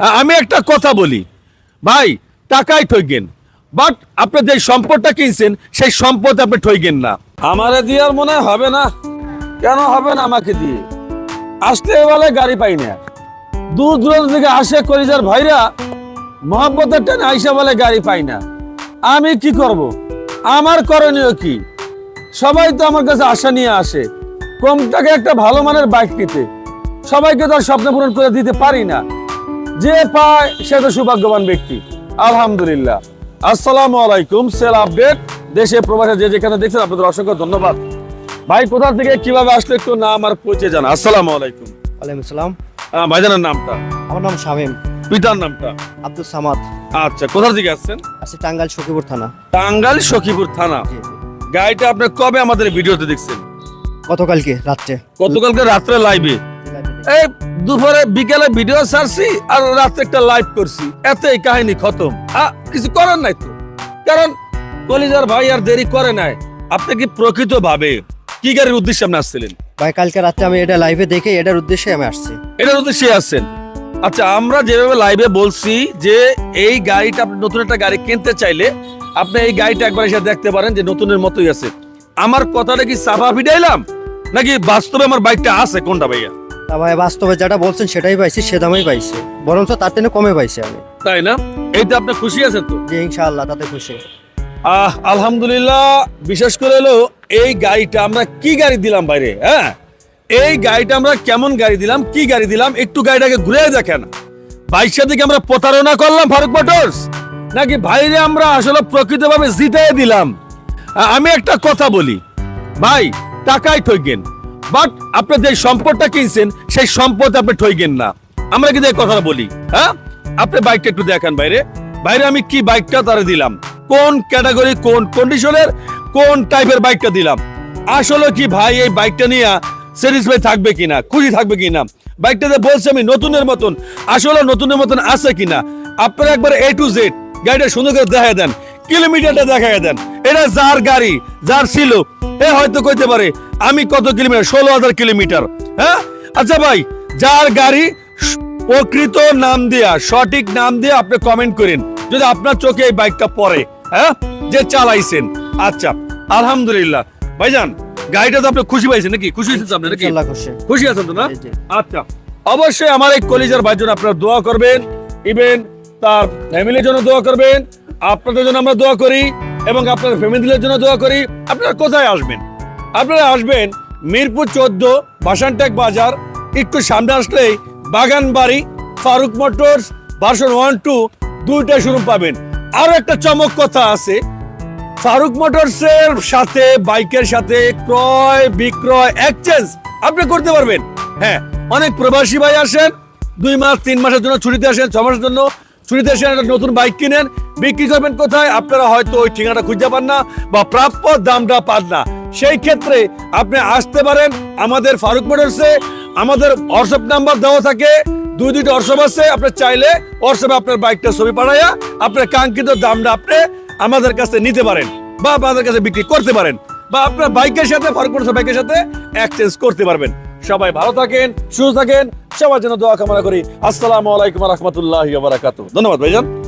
আমি একটা কথা বলি। ভাই টাকায় ঠইকেন বাট আপনি যে সম্পদটা কিনছেন, সেই সম্পদ আপনি ঠইকেন না। আমারে দিয়ে আর মনে হবে না। কেন হবে না আমাকে দিয়ে? আসতে বলে গাড়ি পাই না। দূর দূরান্ত থেকে আসে কলিজার ভাইরা মোহাম্মতের টানে আইসা বলে গাড়ি পাই না। আমি কি করব? আমার করণীয় কি? সবাই তো আমার কাছে আশা নিয়ে আসে। কম টাকা একটা ভালো মানের বাইক নিতে। সবাইকে তো আর স্বপ্ন পূরণ করে দিতে পারি না। যে পায় সে তো সৌভাগ্যবান ব্যক্তি। আলহামদুলিল্লাহ। আসসালামু আলাইকুম সেল আপডেট। দেশে প্রবাসে যে যেখানে দেখছেন আপনাদের অসংখ্য ধন্যবাদ। ভাই কোথা থেকে কীভাবে আসলে একটু নাম আর পরিচয় জানা আসসালামু আলাইকুম। ওয়ালাইকুম সালাম আহ, ভাইজানের নামটা? আমার নাম শামীম। পিতার নামটা? আব্দুল সামাদ। আচ্ছা কোথা থেকে আসছেন? আছি টাঙ্গাইল সখীপুর থানা। টাঙ্গাইল সখীপুর থানা। গাড়িটা আপনি কবে আমাদের ভিডিওতে দেখছেন? গতকালকে রাত্রে। গতকালকে রাত্রে লাইভে এই দুপুরে বিকেলে ভিডিও ছাড়ছি আর রাতে একটা লাইভ করছি। এতই কাহিনী খতম। কিছু করার নাই তো। কারণ কলিজার ভাই আর দেরি করে নাই। আপনি কি প্রকৃত ভাবে কি গাড়ির উদ্দেশ্যে আপনি আসছিলেন? ভাই কালকে রাত্রে আমি এটা লাইভে দেখে এটার উদ্দেশ্যে আমি আসছি। এটার উদ্দেশ্যে আসছেন। আচ্ছা আমরা যেভাবে লাইভে বলছি যে এই গাড়িটা আপনি নতুন একটা গাড়ি কিনতে চাইলে আপনি এই গাড়িটা একবার এসে দেখতে পারেন যে নতুনের মতোই আছে। আমার কথাটা কি সাফা ফিডাইলাম নাকি বাস্তবে আমার বাইকটা আছে কোনটা ভাইয়া? তা ভাই বাস্তবে যেটা বলছেন সেটাই পাইছি সে দামেই পাইছি। বরঞ্চ তার থেকে কমে পাইছি আমি। তাই না? এইটা আপনি খুশি আছেন তো? যে ইনশাআল্লাহ তাতে খুশি। আহ আলহামদুলিল্লাহ বিশেষ করে হলো এই গাড়িটা আমরা কি গাড়ি দিলাম বাইরে হ্যাঁ? এই গাড়িটা আমরা কেমন গাড়ি দিলাম কি গাড়ি দিলাম একটু গাড়িটাকে ঘুরে দেখেন। বাইক সাথে কি আমরা প্রতারণা করলাম ফারুক মোটরস। নাকি ভাইরে আমরা আসলে প্রকৃতভাবে জিতাই দিলাম? আমি একটা কথা বলি। ভাই টাকায় ঠইকেন বাট আপনি যে সম্পদটা কিনছেন, সেই সম্পদ আপনি ঠইকেন না। আমরা কিন্তু এই কথাটা বলি হ্যাঁ? আপনি বাইকটা একটু দেখান বাইরে। বাইরে আমি কি বাইকটা তারা দিলাম? কোন ক্যাটাগরি, কোন কন্ডিশনের কোন টাইপের বাইকটা দিলাম? আসলে কি ভাই, এই বাইকটা নিয়ে স্যাটিসফাই থাকবে কিনা, খুশি থাকবে কিনা? বাইকটাতে বলছি আমি নতুনের মতন, আসলে নতুনের মতন আছে কিনা? আপনারা একবার এ টু জেড গাড়িটা সুন্দর করে দেখা দেন, কিলোমিটারটা দেখা দেন। এটা যার গাড়ি, যার ছিল এ হয়তো কইতে পারে আমি কত কিলোমিটার? ষোলো হাজার কিলোমিটার। হ্যাঁ? আচ্ছা ভাই যার গাড়ি প্রকৃত নাম দিয়া সঠিক নাম দিয়ে আপনি কমেন্ট করেন। যদি আপনার চোখে এই বাইকটা পড়ে হ্যাঁ? যে চালাইছেন। আচ্ছা আলহামদুলিল্লাহ। ভাইজান গাড়িটা তো আপনি খুশি পাইছেন নাকি? খুশি হয়েছেন আপনি নাকি? খুশি। আছেন তো না। আচ্ছা অবশ্যই আমার এই কলিজার ভাইয়ের জন্য আপনারা দোয়া করবেন। ইভেন তার ফ্যামিলির জন্য দোয়া করবেন। আপনাদের জন্য আমরা দোয়া করি। এবং আপনার ফ্যামিলির জন্য দোয়া করি, আপনারা কোথায় আসবেন? আপনারা আসবেন মিরপুর চোদ্দ, বাসানটেক বাজার, একটু সামনে আসলেই বাগান বাড়ি Faruk Motors, version one, two দুইটা শোরুম পাবেন। আরও একটা চমক কথা আছে, ফারুক মোটরসের সাথে, বাইকের সাথে ক্রয়, বিক্রয় এক্সচেঞ্জ আপনি করতে পারবেন। হ্যাঁ অনেক প্রবাসী ভাই আসেন, দুই মাস, তিন মাসের জন্য ছুটিতে আসেন, ছ মাসের জন্য। ছুটিতে আসেন একটা নতুন বাইক কিনেন, বিক্রি করবেন কোথায়? আপনারা হয়তো ওই ঠিকানাটা খুঁজে পান না বা প্রাপ্য দামটা পান না। সেই ক্ষেত্রে আপনি আসতে পারেন আমাদের ফারুক মোটরসে, আমাদের হোয়াটসঅ্যাপ নাম্বার দেওয়া থাকে, দুই দুইটা হোয়াটসঅ্যাপ আছে, আপনি চাইলে হোয়াটসঅ্যাপে আপনার বাইকটা ছবি পাঠাইয়া আপনার কাঙ্ক্ষিত দামটা আপনি আমাদের কাছে নিতে পারেন বা আমাদের কাছে বিক্রি করতে পারেন বা আপনার বাইকের সাথে, ফারুক মোটরস বাইকের সাথে এক্সচেঞ্জ করতে পারবেন। সবাই ভালো থাকেন, সুস্থ থাকেন সবার জন্য দোয়া কামনা করি। আসসালামু আলাইকুম রহমতুল্লাহ বারাকাতু ধন্যবাদ ভাইজান।